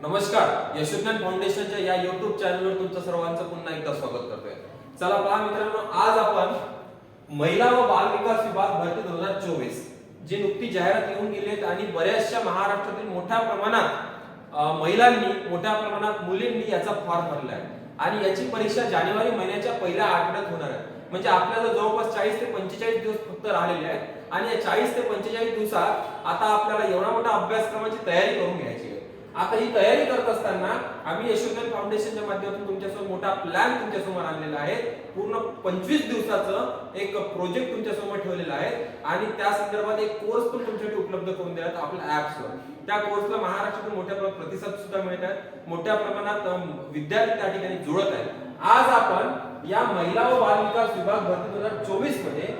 नमस्कार यशोज्ञान फाउंडेशनच्या या युट्यूब चॅनलवर तुमचं सर्वांचं पुन्हा एकदा स्वागत करतोय. चला पहा मित्रांनो आज आपण महिला व बाल विकास विभाग भरती दोन हजार चोवीस जी नुकती जाहिरात येऊन गेली आहेत आणि बऱ्याचशा महाराष्ट्रातील मोठ्या प्रमाणात महिलांनी मोठ्या प्रमाणात मुलींनी याचा फॉर्म भरला आहे. आणि याची परीक्षा जानेवारी महिन्याच्या पहिल्या आठवड्यात होणार आहे. म्हणजे आपल्याला जवळपास चाळीस ते पंचेचाळीस दिवस फक्त राहिलेले आहेत. आणि या चाळीस ते पंचेचाळीस दिवसात आता आपल्याला एवढा मोठा अभ्यासक्रमाची तयारी करून घ्यायची आता ही तयारी करत असताना आम्ही यशोधन फाउंडेशनच्या माध्यमातून तुमच्यासमोर मोठा प्लॅन तुमच्यासमोर आणलेला आहे. पूर्ण पंचवीस दिवसाचं एक प्रोजेक्ट तुमच्यासमोर ठेवलेला आहे. आणि त्या संदर्भात एक कोर्स पण तुमच्यासाठी उपलब्ध करून देण्यात आपल्या ऍप्सवर त्या कोर्सला महाराष्ट्रातून मोठ्या प्रमाणात प्रतिसाद सुद्धा मिळत आहेत. मोठ्या प्रमाणात विद्यार्थी त्या ठिकाणी जुळत आहेत. आज आपण या महिला व बाल विकास विभाग भरती दोन हजार चोवीसमध्ये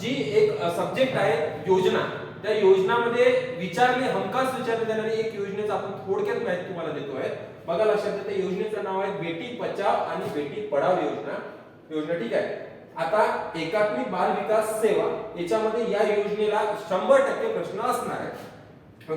जी एक सब्जेक्ट आहे योजना. त्या योजनामध्ये विचारली हमखास विचारली जाणारी एक योजनेचा आपण थोडक्यात माहिती तुम्हाला देतोय. बघा लक्षात त्या योजनेचं नाव आहे बेटी बचाव आणि बेटी पढाव योजना. योजना ठीक आहे? आता एकात्मिक बाल विकास सेवा याच्यामध्ये या योजनेला शंभर टक्के प्रश्न असणार आहे.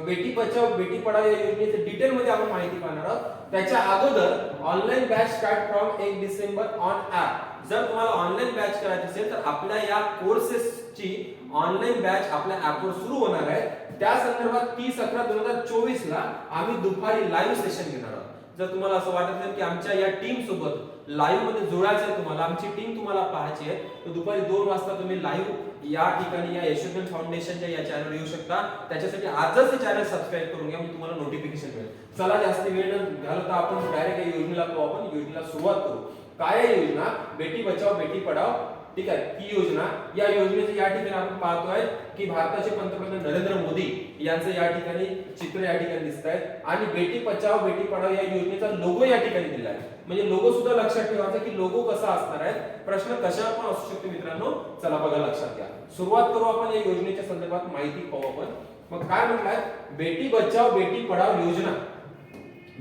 बेटी बचाव बेटी पढाव या योजनेचे डिटेल मध्ये आपण माहिती पाहणार आहोत. त्याच्या अगोदर ऑनलाईन बॅच स्टार्ट फ्रॉम एक डिसेंबर ऑन ऍप जर तुम्हाला ऑनलाईन बॅच करायची असेल तर आपल्या या कोर्सेसची ऑनलाईन बॅच आपल्या ऍपवर सुरू होणार आहे. त्या संदर्भात तीस अकरा दोन हजार चोवीस ला आम्ही दुपारी लाईव्ह सेशन घेणार आहोत. जर तुम्हाला असं वाटत असेल की आमच्या या टीम सोबत लाईव्हमध्ये जोडायचं आहे तुम्हाला आमची टीम तुम्हाला पाहायची आहे तर दुपारी दोन वाजता तुम्ही लाईव्ह या ठिकाणी या यशोधन फाउंडेशनच्या या चॅनल येऊ शकता. त्याच्यासाठी आजच हे चॅनल सबस्क्राईब करून घ्या म्हणजे तुम्हाला नोटिफिकेशन मिळेल. चला जास्त वेळ न घालवता आपण डायरेक्ट या योजनेला आपण. योजनेला सुरुवात करू. काय योजना? बेटी बचाव बेटी पढाव ठीक आहे ही योजना या योजनेचं या ठिकाणी आपण पाहतोय की भारताचे पंतप्रधान नरेंद्र मोदी यांचं या ठिकाणी चित्र या ठिकाणी दिसत आहेत. आणि बेटी बचाव बेटी पढाव या योजनेचा लोगो या ठिकाणी दिला आहे. म्हणजे लोगो सुद्धा लक्षात ठेवायचा की लोगो कसा असणार आहे प्रश्न कशा पण असू शकतो मित्रांनो चला बघा लक्षात घ्या. सुरुवात करू आपण या योजनेच्या संदर्भात माहिती पाहू आपण. मग काय म्हटलंय? बेटी बचाव बेटी पढाव योजना.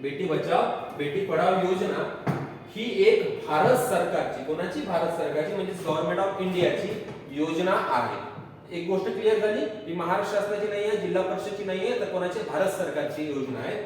बेटी बचाव बेटी पढाव योजना ही एक भारत सरकारची कोणाची? भारत सरकारची म्हणजे गव्हर्नमेंट ऑफ इंडियाची योजना आहे. एक गोष्ट क्लिअर झाली? ही महाराष्ट्र शासनाची नाही आहे जिल्हा परिषदची नाही आहे तर कोणाची? भारत सरकारची योजना आहे.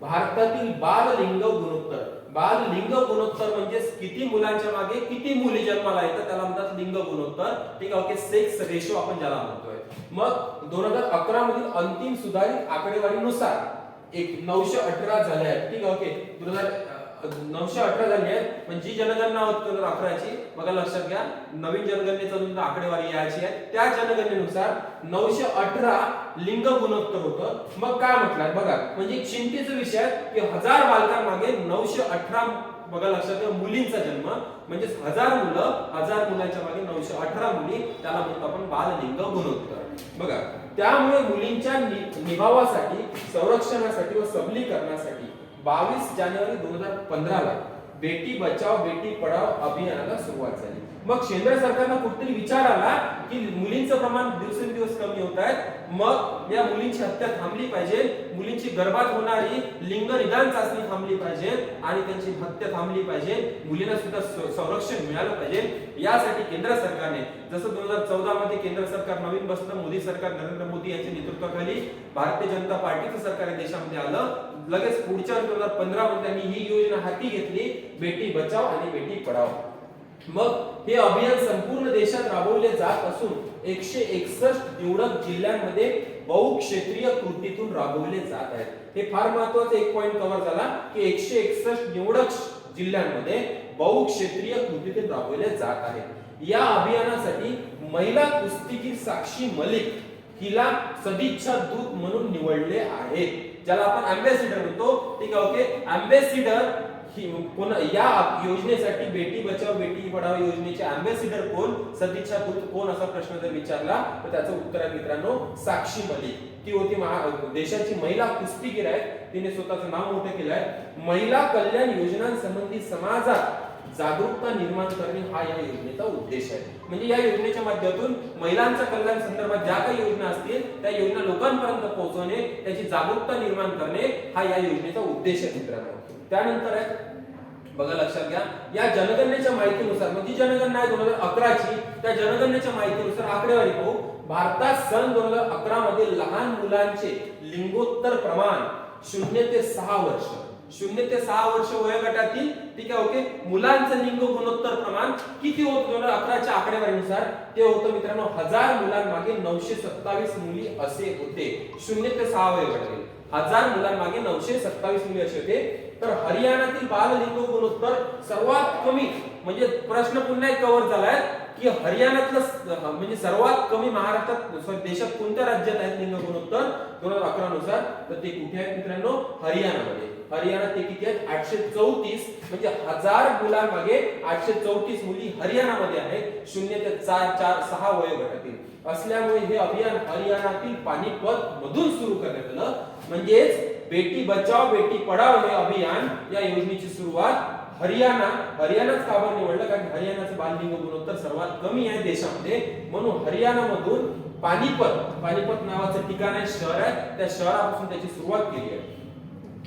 भारतातील बाल लिंग गुणोत्तर. बाल लिंग गुणोत्तर म्हणजे किती मुलांच्या मागे किती मुली जन्माला येतात त्याला म्हणतात लिंग गुणोत्तर. ठीक आहे ओके सेक्स रेशो आपण ज्याला म्हणतोय. मग दोन हजार अकरा मधील अंतिम सुधारित आकडेवारीनुसार एक नऊशे अठरा झाले आहेत. ठीक आहे ओके. दोन हजार नऊशे अठरा झाली आहेत. पण जी जनगणना होत दोन हजार अकराची बघा लक्षात घ्या नवीन जनगणनेचा जो आकडेवारी यायची आहे त्या जनगणनेनुसार नऊशे अठरा लिंग गुणोत्तर होतं. मग काय म्हटलं? बघा म्हणजे चिंतेचा विषय की हजार बालकांमागे नऊशे अठरा बघा लक्षात घ्या मुलींचा जन्म म्हणजे हजार मुलं हजार मुलांच्या मागे नऊशे अठरा मुली त्याला म्हणतो आपण बाललिंग गुणोत्तर. बघा त्यामुळे मुलींच्या निभावासाठी संरक्षणासाठी व सबलीकरणासाठी बावीस जानेवारी दोन हजार पंधराला बेटी बचाव बेटी पढाव अभियानाला सुरुवात झाली. मग केंद्र सरकारला कुठतरी विचार आला की मुलींचं प्रमाण दिवसेंदिवस कमी होत आहे. मग या मुलींची हत्या थांबली पाहिजे. मुलींची गर्भात होणारी लिंग निदान चाचणी थांबली पाहिजे आणि त्यांची हत्या थांबली पाहिजे. मुलींना सुद्धा संरक्षण मिळालं पाहिजे. यासाठी केंद्र सरकारने जसं दोन हजार चौदा मध्ये केंद्र सरकार नवीन बसलं मोदी सरकार नरेंद्र मोदी यांच्या नेतृत्वाखाली भारतीय जनता पार्टीचं सरकार या देशामध्ये आलं. लगेच पुढच्या दोन हजार पंधरा मध्ये त्यांनी ही योजना हाती घेतली. बेटी बचाव आणि बेटी पढाव. मग हे अभियान संपूर्ण देशात राबवले जात असून एकशे एकसष्ट निवडक जिल्ह्यांमध्ये बहुक्षेत्रीय कृतीतून राबवले जात आहेत. हे फार महत्वाचं एक पॉइंट कव्हर झाला की एकशे एकसष्ट निवडक जिल्ह्यांमध्ये बहुक्षेत्रीय कृतीतून राबवले जात आहेत. या अभियानासाठी महिला कुस्तीगीर साक्षी मलिक हिला सदिच्छा दूत म्हणून निवडले आहे ज्याला आपण अँबेसिडर म्हणतो. ठीक आहे ओके अँबेसिडर या योजनेसाठी बेटी बचाव बेटी पढाव योजनेचे अँबॅसिडर कोण? सदिच्छा कोण? असा प्रश्न जर विचारला तर त्याचं उत्तर आहे मित्रांनो साक्षी मलिक. ती होती महा देशाची महिला कुस्तीगीर आहे. तिने स्वतःचं नाव मोठं केलं आहे महिला कल्याण योजनांसंबंधी समाजात जागरूकता निर्माण करणे हा या योजनेचा उद्देश आहे. म्हणजे या योजनेच्या माध्यमातून महिलांच्या कल्याण संदर्भात ज्या काही योजना असतील त्या योजना लोकांपर्यंत पोहोचवणे त्याची जागरूकता निर्माण करणे हा या योजनेचा उद्देश आहे मित्रांनो. त्यानंतर आहे बघा लक्षात घ्या या जनगणनेच्या माहितीनुसार म्हणजे जनगणना आहे दोन हजार अकराची त्या जनगणनेच्या माहितीनुसार आकडेवारी पाहू भारतात सन दोन हजार अकरा मध्ये लहान मुलांचे लिंगोत्तर प्रमाण शून्य ते सहा वर्ष. शून्य ते सहा वर्ष वयोगटातील ठीक आहे ओके मुलांचं लिंग गुणोत्तर प्रमाण किती होतं? दोन हजार अकराच्या आकडेवारीनुसार ते होतं मित्रांनो हजार मुलांमागे नऊशे सत्तावीस मुली असे होते. शून्य ते सहा वयोगटातील. हजार मुलांमागे नऊशे सत्तावीस मुली असे होते. तर हरियाणातील बाल लिंग गुणोत्तर सर्वात कमी म्हणजे प्रश्न पुन्हा एक कव्हर झालाय. की हरियाणातलं म्हणजे सर्वात कमी महाराष्ट्रात देशात कोणत्या राज्यात आहेत लिंग गुणोत्तर दोन हजार अकरा नुसार. तर ते कुठे आहेत मित्रांनो? हरियाणामध्ये. हरियाणा ते किती आहेत? आठशे चौतीस. म्हणजे हजार मुलांमागे आठशे चौतीस मुली हरियाणामध्ये आहेत. शून्य ते चार चार सहा वयोगटातील. असल्यामुळे हे अभियान हरियाणातील पानिपत मधून सुरू करण्यात आलं. म्हणजेच बेटी बचाव बेटी पढाव हे अभियान या योजनेची सुरुवात हरियाणा हरियाणाच का निवडलं? कारण हरियाणाचं बाललिंग गुणोत्तर सर्वात कमी आहे देशामध्ये. म्हणून हरियाणामधून पानिपत पानिपत नावाचं ठिकाण आहे शहर आहे. त्या शहरापासून त्याची सुरुवात केली आहे.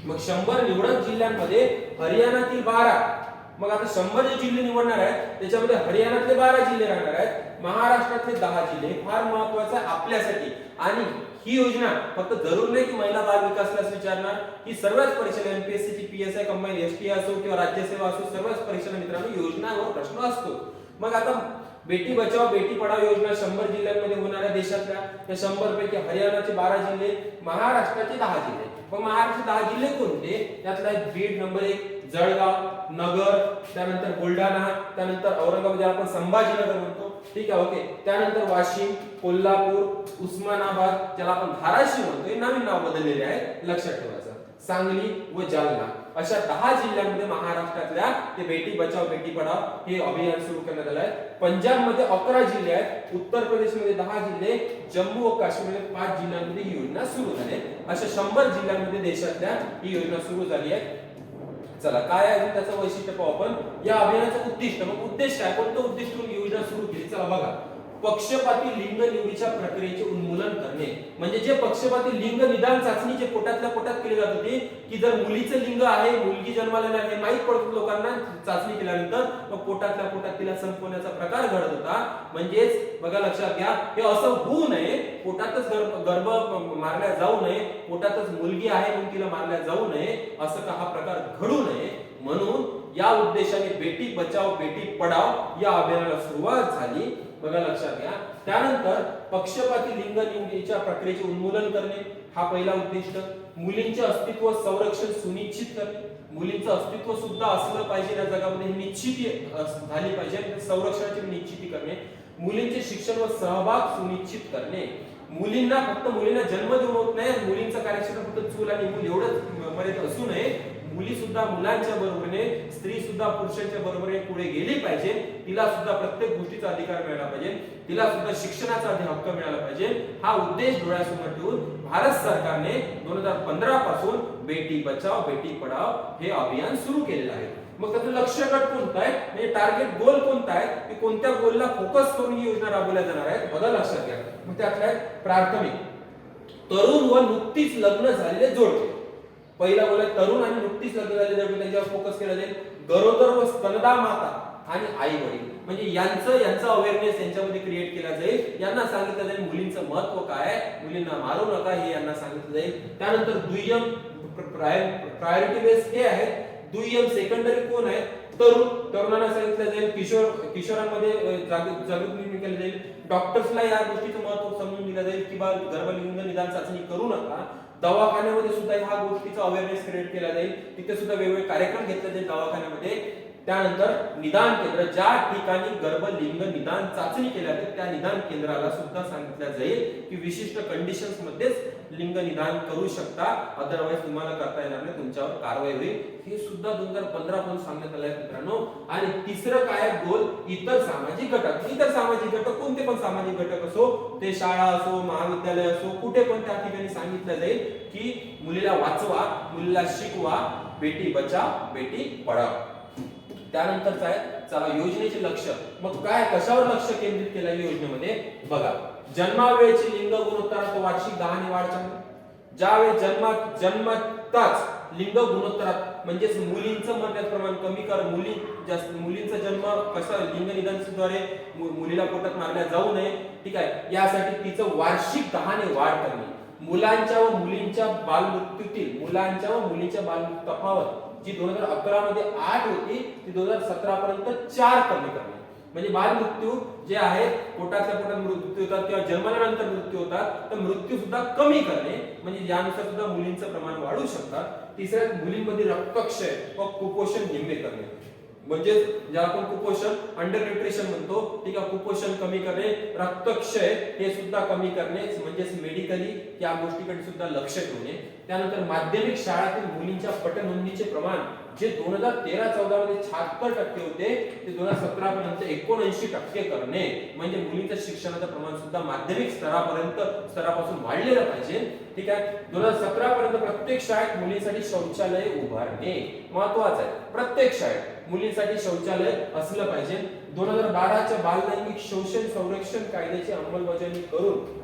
मग शंभर निवडक जिल्ह्यांमध्ये हरियाणातील बारा. मग आता शंभर जे जिल्हे निवडणार आहेत त्याच्यामध्ये हरियाणातले बारा जिल्हे राहणार आहेत. महाराष्ट्रातले दहा जिल्हे फार महत्वाचं आहे आपल्यासाठी. आणि ही योजना फक्त जरूर नाही की महिला बाल विकासलाच विचारणार ही सर्वच परीक्षेला एमपीएससी ची पीएसआय कंबाईन एसटी असो किंवा राज्यसेवा असो सर्वच परीक्षेला मित्रांनो योजनावर प्रश्न असतो. मग आता बेटी बचाव बेटी पढाव योजना शंभर जिल्ह्यांमध्ये होणाऱ्या देशातल्या त्या शंभर पैकी हरियाणाचे बारा जिल्हे महाराष्ट्राचे दहा जिल्हे. मग महाराष्ट्राचे दहा जिल्हे कोणते? त्यातला एक बीड नंबर एक जळगाव नगर त्यानंतर बुलढाणा त्यानंतर औरंगाबाद ज्याला आपण संभाजीनगर म्हणतो. ठीक आहे ओके. त्यानंतर वाशिम कोल्हापूर उस्मानाबाद ज्याला आपण धाराशिव म्हणतो हे नवीन नाव बदललेले आहे लक्षात ठेवायचं. सांगली व जालना. अशा दहा जिल्ह्यांमध्ये महाराष्ट्रातल्या ते बेटी बचाव बेटी पढाव हे अभियान सुरू करण्यात आलं आहे. पंजाबमध्ये अकरा जिल्हे आहेत. उत्तर प्रदेशमध्ये दहा जिल्हे जम्मू व काश्मीरमध्ये पाच जिल्ह्यांमध्ये ही योजना सुरू झाली आहे. अशा शंभर जिल्ह्यांमध्ये देशातल्या ही योजना सुरू झाली आहे. चला काय आहे त्याचं वैशिष्ट्य पाहू आपण. या अभियानाचं उद्दिष्ट मग उद्देश काय? कोणतं उद्दिष्ट योजना सुरू केली. चला बघा. पक्षपाती लिंग निवडीच्या प्रक्रियेचे उन्मूलन करणे. म्हणजे जे पक्षपाती लिंग निदान चाचणी जे पोटातल्या पोटात केली जात होती की जर मुलीचं लिंग आहे मुलगी जन्माला हे माहीत पडत लोकांना चाचणी केल्यानंतर मग पोटातल्या पोटात तिला संपवण्याचा प्रकार घडत होता. म्हणजेच बघा लक्षात घ्या हे असं होऊ नये पोटातच गर्भ गर्भ मारल्या जाऊ नये पोटातच मुलगी आहे म्हणून तिला मारल्या जाऊ नये असं का हा प्रकार घडू नये? म्हणून या उद्देशाने बेटी बचाव बेटी पढाव या अभियानाला सुरुवात झाली. बघा लक्षात घ्या. त्यानंतर पक्षपाती लिंग निवडीच्या प्रक्रियेचे उन्मूलन करणे हा पहिला उद्दिष्ट. मुलींचे अस्तित्व संरक्षण सुनिश्चित करणे. मुलींचं अस्तित्व सुद्धा असलं पाहिजे या जगामध्ये ही निश्चिती झाली पाहिजे. संरक्षणाची निश्चिती करणे. मुलींचे शिक्षण व सहभाग सुनिश्चित करणे. मुलींना फक्त मुलींना जन्म देऊन होत नाही मुलींचं कार्यक्षेत्र फक्त चूल आणि मूल एवढंच मर्यादित असू नये. मुली सुद्धा मुलांच्या बरोबरीने स्त्री सुद्धा पुरुषांच्या बरोबरीने पुढे गेली पाहिजे. तिला सुद्धा प्रत्येक गोष्टीचा अधिकार मिळाला पाहिजे. तिला सुद्धा शिक्षणाचा हक्क मिळाला पाहिजे. हा उद्देश डोळ्यासमोर ठेवून भारत सरकारने दोन हजार पंधरा पासून बेटी बचाव बेटी पढाव हे अभियान सुरू केलेलं आहे. मग त्याचं लक्ष्य गट कोणता आहे? म्हणजे टार्गेट गोल कोणता आहे? की कोणत्या गोलला फोकस करून ही योजना राबवल्या जाणार आहे बदल लक्षात घ्या. मग त्यातला आहे प्राथमिक. तरुण व नुकतीच लग्न झालेले जोडते पहिला बोला तरुण आणि नुकतीच लग्न झालेले जोडपे त्यांच्यावर फोकस केला जाईल गरोदर व स्तनदा माता आणि आई वडील. म्हणजे यांचं यांचं अवेअरनेस यांच्यामध्ये क्रिएट केला जाईल. यांना सांगितलं जाईल मुलींचं महत्त्व काय आहे. मुलींना मारू नका हे यांना सांगितलं जाईल. त्यानंतर दुय्यम प्रायोरिटी बेस हे आहे दुय्यम सेकंडरी कोण आहे तरुण तरुणांना सांगितलं जाईल. किशोर किशोरांमध्ये जागृत जागृत निर्माण केली जाईल. डॉक्टर्सला या गोष्टीचं महत्त्व समजून दिलं जाईल की बा गर्भलिंग निदान चाचणी करू नका. दवाखान्यामध्ये सुद्धा ह्या गोष्टीचा अवेअरनेस क्रिएट केला जाईल. तिथे सुद्धा वेगवेगळे कार्यक्रम घेतले जाईल दवाखान्यामध्ये. त्यानंतर निदान केंद्र ज्या ठिकाणी गर्भलिंग निदान चाचणी केल्या जाते त्या निदान केंद्राला सुद्धा सांगितलं जाईल की विशिष्ट कंडिशन्स मध्येच लिंग निदान करू शकता. अदरवाईज तुम्हाला करता येणार नाही तुमच्यावर कारवाई होईल. हे सुद्धा दोन हजार पंधरा पासून सांगण्यात आलं आहे मित्रांनो. आणि तिसरं काय गोल इतर सामाजिक घटक. इतर सामाजिक घटक कोणते पण सामाजिक घटक असो ते शाळा असो महाविद्यालय असो कुठे पण त्या ठिकाणी सांगितलं जाईल की मुलीला वाचवा मुलीला शिकवा बेटी बचा बेटी पढाव. त्यानंतरच आहे चला योजनेचे लक्ष. मग काय कशावर लक्ष केंद्रित केलं योजनेमध्ये? बघा. जन्मावेळेची लिंग गुणोत्तरात वार्षिक दहा वाढ ज्यावेळी जन्मा जन्मताच लिंग गुणोत्तरात म्हणजेच मुलींचं म्हणण्यात प्रमाण कमी कर मुली जास्त मुलींचा जन्म कसा लिंग निदानद्वारे मुलीला पोटात मारल्या जाऊ नये ठीक आहे? यासाठी तिचं वार्षिक दहाने वाढ करणे. मुलांच्या व मुलींच्या बालमृत्यूतील मुलांच्या व मुलींच्या बालमृत्यू तफावत जी दोन हजार अकरा मध्ये आठ होती ती दोन हजार सतरा पर्यंत चार कमी करणे. म्हणजे बालमृत्यू जे आहेत पोटातल्या पोटात मृत्यू होतात किंवा जन्मल्यानंतर मृत्यू होतात तर मृत्यू सुद्धा कमी करणे म्हणजे यानुसार सुद्धा मुलींचं प्रमाण वाढू शकतात. तिसऱ्या मुलींमध्ये रक्तक्षय व कुपोषण निम्मे करणे. म्हणजे ज्याला आपण कुपोषण अंडर न्यूट्रिशन म्हणतो ठीक आहे कुपोषण कमी करणे रक्तक्षय हे सुद्धा कमी करणे म्हणजेच मेडिकली या गोष्टीकडे सुद्धा लक्ष ठेवणे. त्यानंतर माध्यमिक शाळातील मुलींच्या पटनोंदीचे प्रमाण जे दोन हजार तेरा चौदा मध्ये शहात्तर टक्के होते ते दोन हजार सतरा पर्यंत एकोणऐंशी टक्के करणे. म्हणजे मुलींच्या शिक्षणाचं प्रमाण सुद्धा माध्यमिक स्तरापर्यंत स्तरापासून वाढलेलं पाहिजे. ठीक आहे? दोन हजार सतरा पर्यंत प्रत्येक शाळेत मुलींसाठी शौचालय उभारणे महत्वाचं आहे. प्रत्येक शाळेत मुलींसाठी शौचालय असलं पाहिजे. दोन हजार बाराच्या बाललैंगिक शोषण संरक्षण कायद्याची अंमलबजावणी करून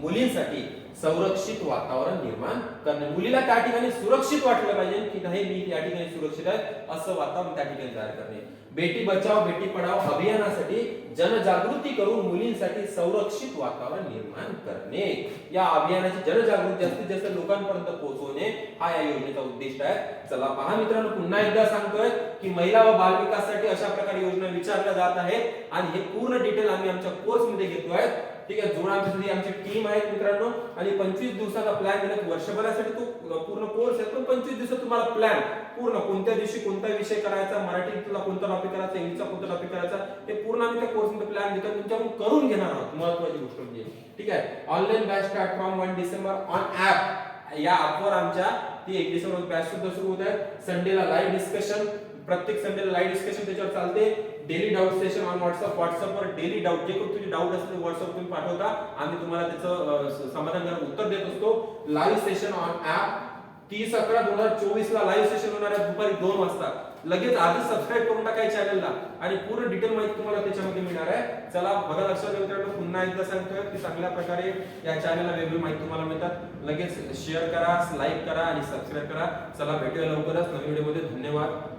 मुलींसाठी संरक्षित वातावरण निर्माण करणे. मुलीला त्या ठिकाणी सुरक्षित वाटलं पाहिजे की नाही मी त्या ठिकाणी सुरक्षित आहे असं वातावरण त्या ठिकाणी तयार करणे. बेटी बचाव बेटी पढाव अभियानासाठी जनजागृती करून मुलींसाठी संरक्षित वातावरण निर्माण करणे. या अभियानाची जनजागृती जास्तीत जास्त लोकांपर्यंत पोहोचवणे हा या योजनेचा उद्दिष्ट आहे. चला पहा मित्रांनो पुन्हा एकदा सांगतोय की महिला व बाल विकासासाठी अशा प्रकारे योजना विचारल्या जात आहेत. आणि हे पूर्ण डिटेल आम्ही आमच्या कोर्समध्ये घेतोय. ठीक आहे? जोड आमची टीम आहे मित्रांनो. आणि पंचवीस दिवसाचा प्लॅन दिला वर्षभरासाठी तो पूर्ण कोर्स आहे पण पंचवीस दिवसात तुम्हाला प्लॅन पूर्ण कोणत्या दिवशी कोणता विषय करायचा मराठी तुला कोणता टॉपिक करायचा इंग्लिशचा कोणता टॉपिक करायचा ते पूर्ण आम्ही त्या कोर्समध्ये प्लॅन देतो तुमच्याकडून करून घेणार आहोत. महत्वाची गोष्ट म्हणजे. ठीक आहे? Online batch start from one December on app या ऍपवर आमच्या ती एक डिसेंबर बॅच सुद्धा सुरू होत आहे संडेला लाईव्ह डिस्कशन प्रत्येक संडेला लाईव्ह डिस्कशन त्याच्यावर चालते. Daily doubt session on WhatsApp व्हॉट्सअपवर डेली डाऊट जे काही तुझे डाऊट असतील व्हॉट्सअप तुम्ही पाठवता. आम्ही तुम्हाला त्याचं समाधान समाधानकारक उत्तर देत असतो. लाईव्ह सेशन ऑन ऍप तीस अकरा दोन हजार चोवीस ला लाईव्ह सेशन होणार आहे दुपारी दोन वाजता. लगेच आधी सबस्क्राईब करून टाकाय चॅनलला आणि पूर्ण डिटेल माहिती तुम्हाला त्याच्यामध्ये मिळणार आहे. चला बघा लक्षात ठेवा मित्रांनो पुन्हा एकदा सांगतोय की चांगल्या प्रकारे या चॅनलला वेगळी माहिती तुम्हाला मिळतात. लगेच शेअर करा लाईक करा आणि सबस्क्राईब करा. चला भेटूया लवकरच. नवीन व्हिडिओमध्ये धन्यवाद.